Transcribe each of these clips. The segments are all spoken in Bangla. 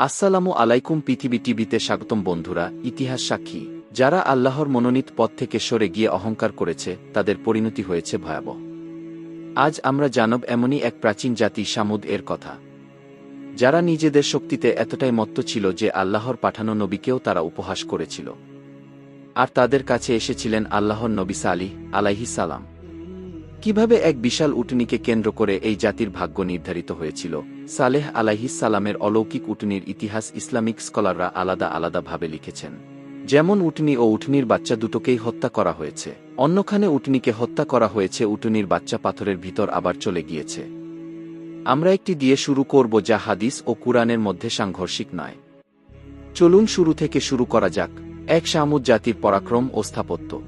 আসসালামু আলাইকুম পৃথিবী টিভিতে স্বাগতম বন্ধুরা, ইতিহাস সাক্ষী। যারা আল্লাহর মনোনীত পথ থেকে সরে গিয়ে অহংকার করেছে, তাদের পরিণতি হয়েছে ভয়াবহ। আজ আমরা জানব এমনই এক প্রাচীন জাতি সামুদ এর কথা। যারা নিজেদের শক্তিতে এতটাই মত্ত ছিল যে আল্লাহর পাঠানো নবীকেও তারা উপহাস করেছিল। আর তাদের কাছে এসেছিলেন আল্লাহর নবী সালিহ আলাইহি সালাম। কীভাবে এক বিশাল উটনিকে কেন্দ্র করে এই জাতির ভাগ্য নির্ধারিত হয়েছিল? সালেহ সালামের অলৌকিক উটনির ইতিহাস ইসলামিক স্কলাররা আলাদা আলাদাভাবে লিখেছেন। যেমন উটনি ও উটনির বাচ্চা দুটোকেই হত্যা করা হয়েছে। অন্যখানে উটনিকে হত্যা করা হয়েছে, উটনির বাচ্চা পাথরের ভিতর আবার চলে গিয়েছে। আমরা একটি দিয়ে শুরু করব যা হাদিস ও কুরআনের মধ্যে সাংঘর্ষিক নয়। চলুন শুরু থেকে শুরু করা যাক। এক শামুদ জাতির পরাক্রম ও স্থাপত্য।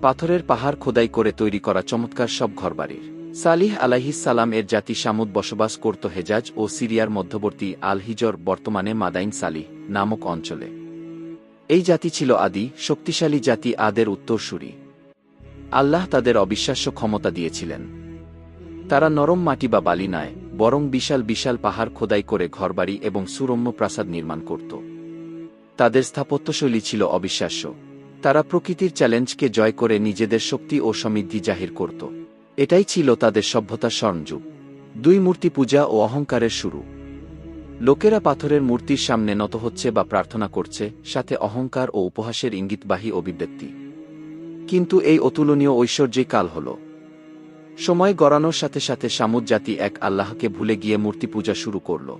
পাথরের পাহাড় খোদাই করে তৈরি করা চমৎকার সব ঘরবাড়ির। সালিহ আলাহিস সালাম এর জাতি সামুদ বসবাস করত হেজাজ ও সিরিয়ার মধ্যবর্তী আল হিজর বর্তমানে মাদাইন সালিহ নামক অঞ্চলে। এই জাতি ছিল আদি, শক্তিশালী জাতি আদের উত্তরসূরি। আল্লাহ তাদের অবিশ্বাস্য ক্ষমতা দিয়েছিলেন। তারা নরম মাটি বা বালি নয়, বরং বিশাল বিশাল পাহাড় খোদাই করে ঘরবাড়ি এবং সুরম্য প্রাসাদ নির্মাণ করত। তাদের স্থাপত্যশৈলী ছিল অবিশ্বাস্য। তারা প্রকৃতির চ্যালেঞ্জকে জয় করে নিজেদের শক্তি ও সমৃদ্ধি জাহির করত। এটাই ছিল তাদের সভ্যতার স্বর্ণযুগ। দুই মূর্তি পূজা ও অহংকারের শুরু। লোকেরা পাথরের মূর্তির সামনে নত হচ্ছে বা প্রার্থনা করছে, সাথে অহংকার ও উপহাসের ইঙ্গিতবাহী অভিব্যক্তি। কিন্তু এই অতুলনীয় ঐশ্বর্যই কাল হল। সময় গড়ানোর সাথে সাথে সামুদ জাতি এক আল্লাহকে ভুলে গিয়ে মূর্তি পূজা শুরু করল।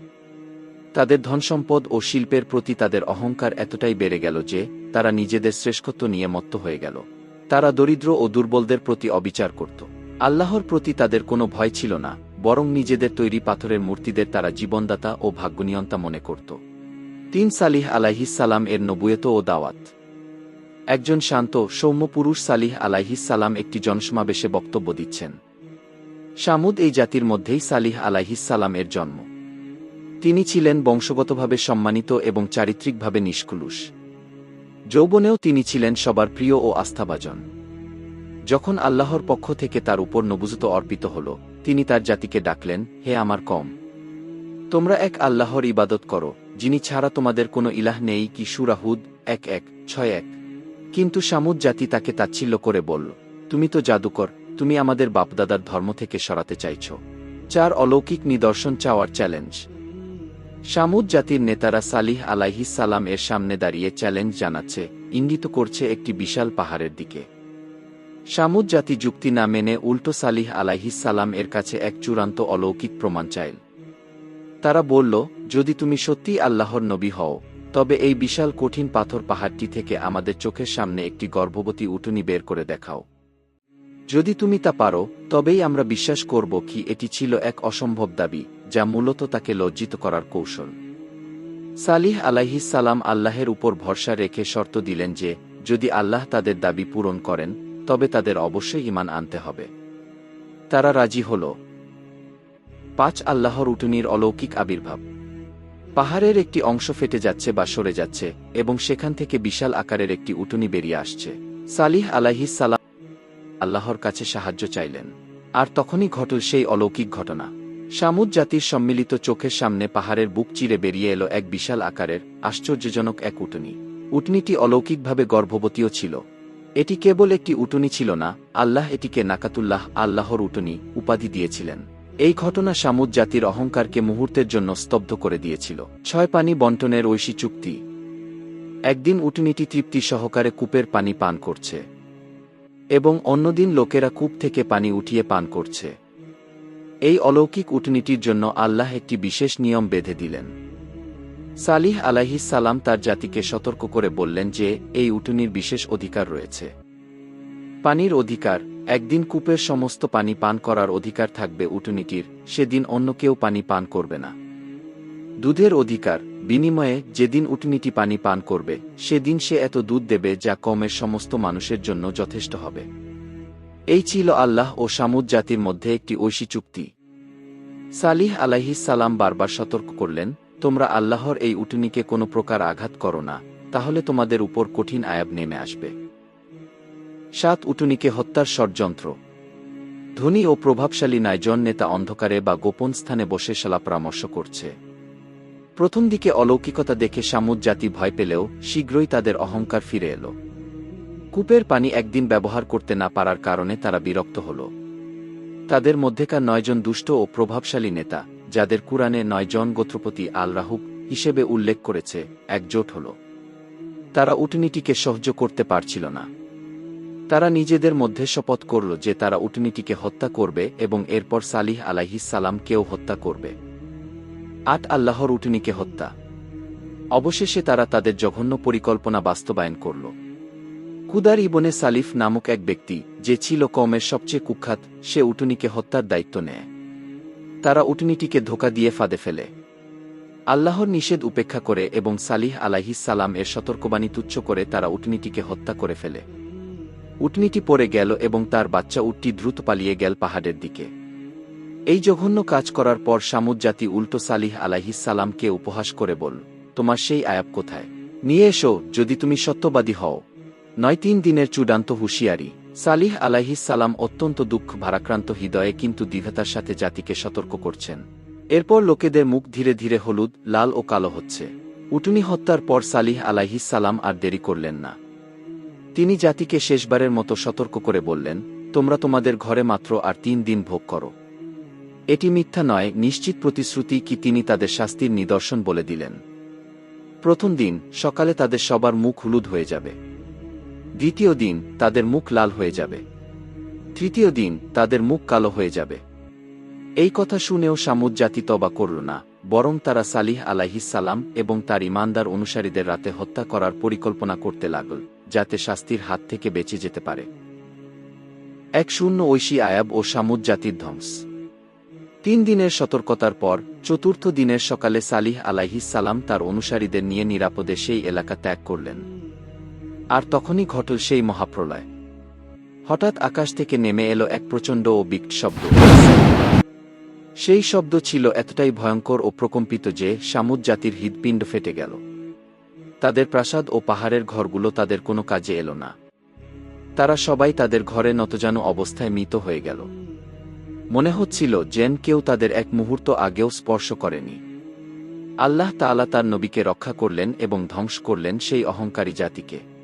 তাদের ধনসম্পদ ও শিল্পের প্রতি তাদের অহংকার এতটাই বেড়ে গেল যে, তারা নিজেদের শ্রেষ্ঠত্ব নিয়ে মত্ত হয়ে গেল। তারা দরিদ্র ও দুর্বলদের প্রতি অবিচার করত। আল্লাহর প্রতি তাদের কোনো ভয় ছিল না, বরং নিজেদের তৈরি পাথরের মূর্তিদের তারা জীবনদাতা ও ভাগ্যনিয়ন্তা মনে করত। তিন সালিহ আলাইহিস সালাম এর নবুয়েত ও দাওয়াত। একজন শান্ত, সৌম্য পুরুষ সালিহ আলাইহিস সালাম একটি জনসমাবেশে বক্তব্য দিচ্ছেন। সামুদ এই জাতির মধ্যেই সালিহ আলাইহিস সালাম এর জন্ম। তিনি ছিলেন বংশগতভাবে সম্মানিত এবং চারিত্রিকভাবে নিষ্কুলুষ। যৌবনেও তিনি ছিলেন সবার প্রিয় ও আস্থাভাজন। যখন আল্লাহর পক্ষ থেকে তার উপর নবুজত অর্পিত হল, তিনি তার জাতিকে ডাকলেন, হে আমার কম, তোমরা এক আল্লাহর ইবাদত করো, যিনি ছাড়া তোমাদের কোনো ইলাহ নেই কি সুরাহুদ এক এক, ছয় এক। কিন্তু সামুদ জাতি তাকে তাচ্ছিল্য করে বলল, তুমি তো জাদুকর, তুমি আমাদের বাপদাদার ধর্ম থেকে সরাতে চাইছ। চার অলৌকিক নিদর্শন চাওয়ার চ্যালেঞ্জ। সামুদ জাতির নেতারা সালিহ আলাইহিস সালাম এর সামনে দাঁড়িয়ে চ্যালেঞ্জ জানাচ্ছে, ইঙ্গিত করছে একটি বিশাল পাহাড়ের দিকে। সামুদ জাতি যুক্তি না মেনে উল্টো সালিহ সালাম এর কাছে এক চূড়ান্ত অলৌকিক প্রমাণ চাইল। তারা বলল, যদি তুমি সত্যি আল্লাহর নবী হও, তবে এই বিশাল কঠিন পাথর পাহাড়টি থেকে আমাদের চোখের সামনে একটি গর্ভবতী উটুনি বের করে দেখাও। যদি তুমি তা পারো, তবেই আমরা বিশ্বাস করব কি এটি ছিল এক অসম্ভব দাবি, যা মূলত তাকে লজ্জিত করার কৌশল। সালিহ সালাম আল্লাহের উপর ভরসা রেখে শর্ত দিলেন যে, যদি আল্লাহ তাদের দাবি পূরণ করেন তবে তাদের অবশ্যই ইমান আনতে হবে। তারা রাজি হল। পাঁচ আল্লাহর উটুনির অলৌকিক আবির্ভাব। পাহাড়ের একটি অংশ ফেটে যাচ্ছে বা সরে যাচ্ছে এবং সেখান থেকে বিশাল আকারের একটি উটুনি বেরিয়ে আসছে। সালিহ আলাইহিস সালাম আল্লাহর কাছে সাহায্য চাইলেন। আর তখনই ঘটল সেই অলৌকিক ঘটনা। সামুদ জাতির সম্মিলিত চোখের সামনে পাহাড়ের বুক চিরে বেরিয়ে এলো এক বিশাল আকারের, আশ্চর্যজনক এক উটনি। উটনিটি অলৌকিকভাবে গর্ভবতীও ছিল। এটি কেবল একটি উটনি ছিল না, আল্লাহ এটিকে নাকাতুল্লাহ, আল্লাহর উটনি, উপাধি দিয়েছিলেন। এই ঘটনা সামুদ জাতির অহংকারকে মুহূর্তের জন্য স্তব্ধ করে দিয়েছিল। ছয় পানি বন্টনের ঐশী চুক্তি। একদিন উটনিটি তৃপ্তি সহকারে কূপের পানি পান করছে। এবং অন্যদিন লোকেরা কূপ থেকে পানি উঠিয়ে পান করছে। এই অলৌকিক উটনিটির জন্য আল্লাহ একটি বিশেষ নিয়ম বেঁধে দিলেন। সালিহ আলাহিস সালাম তার জাতিকে সতর্ক করে বললেন যে, এই উটনির বিশেষ অধিকার রয়েছে। পানির অধিকার, একদিন কূপের সমস্ত পানি পান করার অধিকার থাকবে উটনিটির সেদিন অন্য কেউ পানি পান করবে না। দুধের অধিকার, বিনিময়ে যেদিন উটনিটি পানি পান করবে, সেদিন সে এত দুধ দেবে যা কমের সমস্ত মানুষের জন্য যথেষ্ট হবে। এই ছিল আল্লাহ ও সামুদ জাতির মধ্যে একটি ঐশী চুক্তি। সালিহ আলাইহিস সালাম বারবার সতর্ক করলেন তোমরা আল্লাহর এই উটনিকে কোনো প্রকার আঘাত করো না, তাহলে তোমাদের উপর কঠিন আয়াব নেমে আসবে। সাত উটুনিকে হত্যার ষড়যন্ত্র। ধনী ও প্রভাবশালী নাইজন নেতা অন্ধকারে বা গোপন স্থানে বসে সালা পরামর্শ করছে। প্রথম দিকে অলৌকিকতা দেখে সামুদ জাতি ভয় পেলেও শীঘ্রই তাদের অহংকার ফিরে এলো। কূপের পানি একদিন ব্যবহার করতে না পারার কারণে তারা বিরক্ত হল। তাদের মধ্যেকার নয়জন দুষ্ট ও প্রভাবশালী নেতা যাদের কুরআনে নয়জন গোত্রপতি আল রাহুব হিসেবে উল্লেখ করেছে, একজোট হল। তারা উটনিটিকে সহ্য করতে পারছিল না। তারা নিজেদের মধ্যে শপথ করল যে তারা উটনিটিকে হত্যা করবে এবং এরপর সালিহ সালামকেও হত্যা করবে। আট আল্লাহর উটনিকে হত্যা। অবশেষে তারা তাদের জঘন্য পরিকল্পনা বাস্তবায়ন করল। কুদার ইবনে সালিফ নামক এক ব্যক্তি, যে ছিল কমের সবচেয়ে কুখ্যাত, সে উটনিকে হত্যার দায়িত্ব নেয়। তারা উটনিটিকে ধোকা দিয়ে ফাঁদে ফেলে। আল্লাহর নিষেধ উপেক্ষা করে এবং সালিহ সালাম এর সতর্কবাণী তুচ্ছ করে তারা উটনিটিকে হত্যা করে ফেলে। উটনিটি পড়ে গেল এবং তার বাচ্চা উটটি দ্রুত পালিয়ে গেল পাহাড়ের দিকে। এই জঘন্য কাজ করার পর সামুদ জাতি উল্টো সালিহ সালামকে উপহাস করে বল, তোমার সেই আয়াব কোথায়? নিয়ে এসো, যদি তুমি সত্যবাদী হও। নয় তিন দিনের চূড়ান্ত হুঁশিয়ারি। সালিহ সালাম অত্যন্ত দুঃখ, ভারাক্রান্ত হৃদয়ে কিন্তু দ্বিধাতার সাথে জাতিকে সতর্ক করছেন। এরপর লোকেদের মুখ ধীরে ধীরে হলুদ, লাল ও কালো হচ্ছে। উটুনি হত্যার পর সালিহ সালাম আর দেরি করলেন না। তিনি জাতিকে শেষবারের মতো সতর্ক করে বললেন, তোমরা তোমাদের ঘরে মাত্র আর তিন দিন ভোগ করো। এটি মিথ্যা নয়, নিশ্চিত প্রতিশ্রুতি কি তিনি তাদের শাস্তির নিদর্শন বলে দিলেন। প্রথম দিন, সকালে তাদের সবার মুখ হলুদ হয়ে যাবে। দ্বিতীয় দিন তাদের মুখ লাল হয়ে যাবে। তৃতীয় দিন তাদের মুখ কালো হয়ে যাবে। এই কথা শুনেও সামুদ জাতি তবা করল না, বরং তারা সালিহ আলাইহিসাল্লাম এবং তার ইমানদার অনুসারীদের রাতে হত্যা করার পরিকল্পনা করতে লাগল, যাতে শাস্তির হাত থেকে বেঁচে যেতে পারে। এক শূন্য ঐশী আয়াব ও সামুদ জাতির ধ্বংস। তিন দিনের সতর্কতার পর, চতুর্থ দিনের সকালে সালিহ আলাইহিসাল্লাম তার অনুসারীদের নিয়ে নিরাপদে সেই এলাকা ত্যাগ করলেন। আর তখনই ঘটল সেই মহাপ্রলয়। হঠাৎ আকাশ থেকে নেমে এলো এক প্রচণ্ড ও বিকট শব্দ। সেই শব্দ ছিল এতটাই ভয়ঙ্কর ও প্রকম্পিত যে সামুদ জাতির হৃদপিণ্ড ফেটে গেল। তাদের প্রাসাদ ও পাহাড়ের ঘরগুলো তাদের কোনো কাজে এলো না। তারা সবাই তাদের ঘরে নতজানু অবস্থায় মৃত হয়ে গেল। মনে হচ্ছিল যেন কেউ তাদের এক মুহূর্ত আগেও স্পর্শ করেনি। আল্লাহ তাআলা তার নবীকে রক্ষা করলেন এবং ধ্বংস করলেন সেই অহংকারী জাতিকে।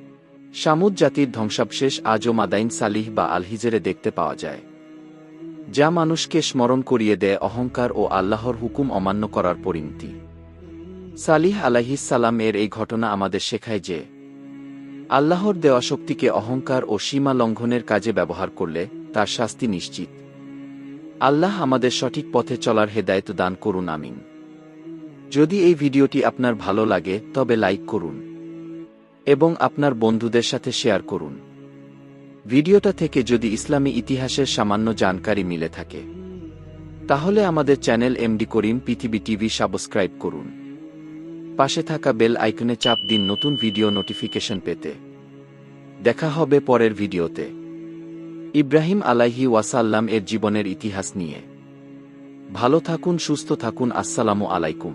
সামুদ জাতির ধ্বংসাবশেষ আজও মাদাইন সালিহ বা আলহিজেরে দেখতে পাওয়া যায়। যা মানুষকে স্মরণ করিয়ে দেয় অহংকার ও আল্লাহর হুকুম অমান্য করার পরিণতি। সালিহ আলাহিসাল্লাম এর এই ঘটনা আমাদের শেখায় যে, আল্লাহর দেওয়া শক্তিকে অহংকার ও সীমা লঙ্ঘনের কাজে ব্যবহার করলে তার শাস্তি নিশ্চিত। আল্লাহ আমাদের সঠিক পথে চলার হেদায়ত দান করুন, আমিন। যদি এই ভিডিওটি আপনার ভালো লাগে, তবে লাইক করুন। এবং আপনার বন্ধুদের সাথে শেয়ার করুন। ভিডিওটা থেকে যদি ইসলামী ইতিহাসের সামান্য জানকারি মিলে থাকে, তাহলে আমাদের চ্যানেল এমডি করিম পৃথিবী টিভি সাবস্ক্রাইব করুন। পাশে থাকা বেল আইকনে চাপ দিন নতুন ভিডিও নোটিফিকেশন পেতে। দেখা হবে পরের ভিডিওতে। ইব্রাহিম আলাইহি ওয়াসাল্লাম এর জীবনের ইতিহাস নিয়ে। ভালো থাকুন, সুস্থ থাকুন, আসসালামু আলাইকুম।